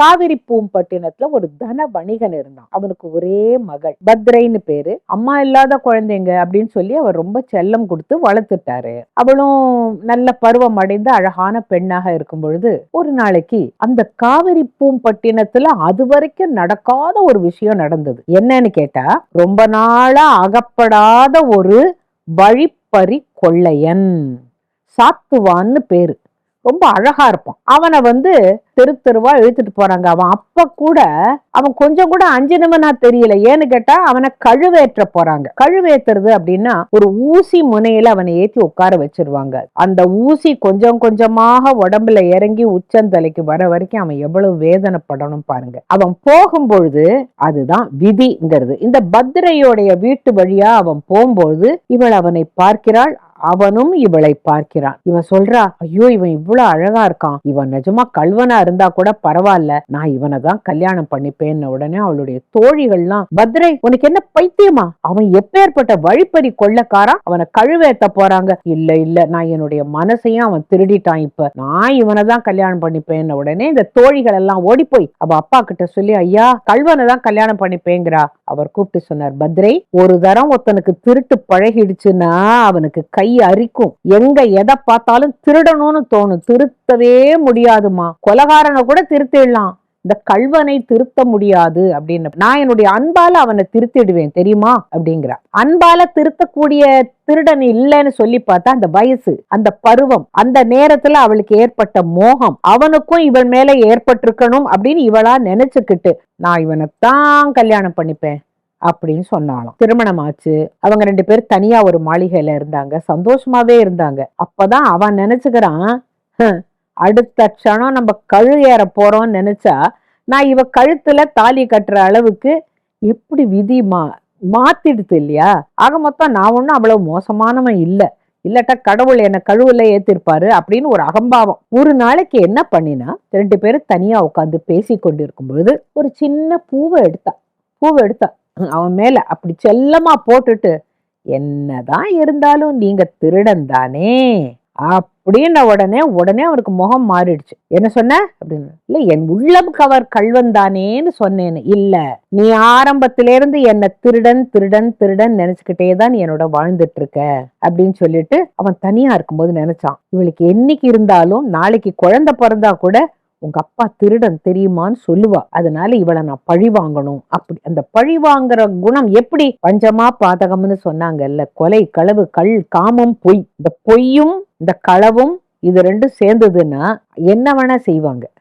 காவிரி பூம்பட்டினத்துல ஒரு தன வணிகன் இருந்தான். அவனுக்கு ஒரே மகள். பத்ரைன்னு பேரு. அம்மா இல்லாத குழந்தைங்க அப்படின்னு சொல்லி அவர் ரொம்ப செல்லம் கொடுத்து வளர்த்துட்டாரு. அவளும் நல்ல பருவம் அடைந்து அழகான பெண்ணாக இருக்கும் பொழுது ஒரு நாளைக்கு அந்த காவிரி பூம்பட்டினத்துல அது வரைக்கும் நடக்காத ஒரு விஷயம் நடந்தது. என்னன்னு கேட்டா ரொம்ப நாளா அகப்படாத ஒரு வழிப்பறி கொள்ளையன். சாத்துவான்னு பேரு. ரொம்ப அழகா இருப்பான். அவனை வந்து தெரு தெருவா இழுத்துட்டு போறாங்க அவன். அப்ப கூட அவன் கொஞ்சம் கூட அஞ்சினவனா தெரியல. ஏன்னு கேட்டா அவனை கழுவேற்ற போறாங்க. கழுவேத்துறது அப்படின்னா ஒரு ஊசி முனையில அவனை ஏத்தி உட்கார வச்சிருவாங்க. அந்த ஊசி கொஞ்சம் கொஞ்சமாக உடம்புல இறங்கி உச்சந்தலைக்கு வர வரைக்கும் அவன் எவ்வளவு வேதனைப்படணும் பாருங்க. அவன் போகும்பொழுது அதுதான் விதிங்கிறது. இந்த பத்ரையோடைய வீட்டு வழியா அவன் போகும்பொழுது இவள் அவனை பார்க்கிறாள். அவனும் இவளை பார்க்கிறான். இவன் சொல்றா ஐயோ இவன் இவ்வளவு அழகா இருக்கான். இவன் நிஜமா கல்வனா இருந்தா கூட பரவாயில்ல. நான் இவனை தான் கல்யாணம் பண்ணிப்பேன் உடனே அவளுடைய தோழிகள்லாம் பத்ரை உனக்கு என்ன பைத்தியமா? அவன் எப்பேற்பட்ட வழிப்பறி கொள்ளக்காரன் அவனை கழுவேத்த போறாங்க. இல்ல இல்ல. நான் என்னுடைய மனசையும் அவன் திருடிட்டான் இப்ப. நான் இவனை தான் கல்யாணம் பண்ணிப்பேன் உடனே இந்த தோழிகள் எல்லாம் ஓடி போய் அவ அப்பா கிட்ட சொல்லி ஐயா கல்வனை தான் கல்யாணம் பண்ணிப்பேங்கிறா. அவர் கூப்பிட்டு சொன்னார் பத்ரை ஒரு தரம் ஒருத்தனுக்கு திருட்டு பழகிடுச்சுன்னா அவனுக்கு கை அரிக்கும். எங்க எதை பார்த்தாலும் திருடணும்னு தோணும். திருத்தவே முடியாதுமா. கொலகாரனை கூட திருத்திடலாம். இந்த கல்வனை திருத்த முடியாது அப்படின்னு. நான் என்னுடைய அன்பால அவனை திருத்திடுவேன் தெரியுமா? அப்படிங்கிற. அன்பால திருத்தக்கூடிய திருடன் இல்லைன்னு சொல்லி பார்த்தா அந்த வயசு அந்த பருவம் அந்த நேரத்துல அவளுக்கு ஏற்பட்ட மோகம் அவனுக்கும் இவன் மேல ஏற்பட்டிருக்கணும் அப்படின்னு இவளா நினைச்சுக்கிட்டு நான் இவனைத்தான் கல்யாணம் பண்ணிப்பேன். அப்படின்னு சொன்னாலும் திருமணம் ஆச்சு அவங்க ரெண்டு பேரும் தனியா ஒரு மாளிகையில இருந்தாங்க. சந்தோஷமாவே இருந்தாங்க. அப்பதான் அவன் நினைச்சுக்கிறான் அடுத்த க்ஷணம் நம்ம கழு ஏற போறோம்னு நினைச்சா நான் இவ கழுத்துல தாலி கட்டுற அளவுக்கு எப்படி விதி மா மாத்திடுது இல்லையா? ஆக மொத்தம் நான் ஒன்றும் அவ்வளவு மோசமானவன் இல்லை. இல்லாட்டா கடவுள் என்ன கழுவுல ஏத்திருப்பாரு அப்படின்னு ஒரு அகம்பாவம். ஒரு நாளைக்கு என்ன பண்ணினா ரெண்டு பேரும் தனியா உட்காந்து பேசி கொண்டிருக்கும் பொழுது ஒரு சின்ன பூவை எடுத்தா. பூவை எடுத்தா. அவன் மேல அப்படி செல்லமா போட்டுட்டு என்னதான் இருந்தாலும் நீங்க திருடன் தானே? அப்படின்ன உடனே உடனே அவருக்கு முகம் மாறிடுச்சு. என்ன சொன்ன? அப்படின்னு. இல்ல என் உள்ளம் கவர் கல்வன் தானேன்னு சொன்னேன்னு. இல்ல நீ ஆரம்பத்திலேருந்து என்ன திருடன் திருடன் திருடன் நினைச்சுக்கிட்டே தான் என்னோட வாழ்ந்துட்டு இருக்க அப்படின்னு சொல்லிட்டு அவன் தனியா இருக்கும்போது நினைச்சான். இவளுக்கு என்னைக்கு இருந்தாலும் நாளைக்கு குழந்தை பிறந்தா கூட உங்க அப்பா திருடன் தெரியுமான்னு சொல்லுவா. அதனால இவளை நான் பழி வாங்கணும். அப்படி அந்த பழி வாங்குற குணம் எப்படி? பஞ்சமா பாதகம்னு சொன்னாங்கல்ல. கொலை களவு கள் காமம் பொய். இந்த பொய்யும் இந்த களவும் இது ரெண்டும் சேர்ந்ததுன்னா என்ன வேணா செய்வாங்க.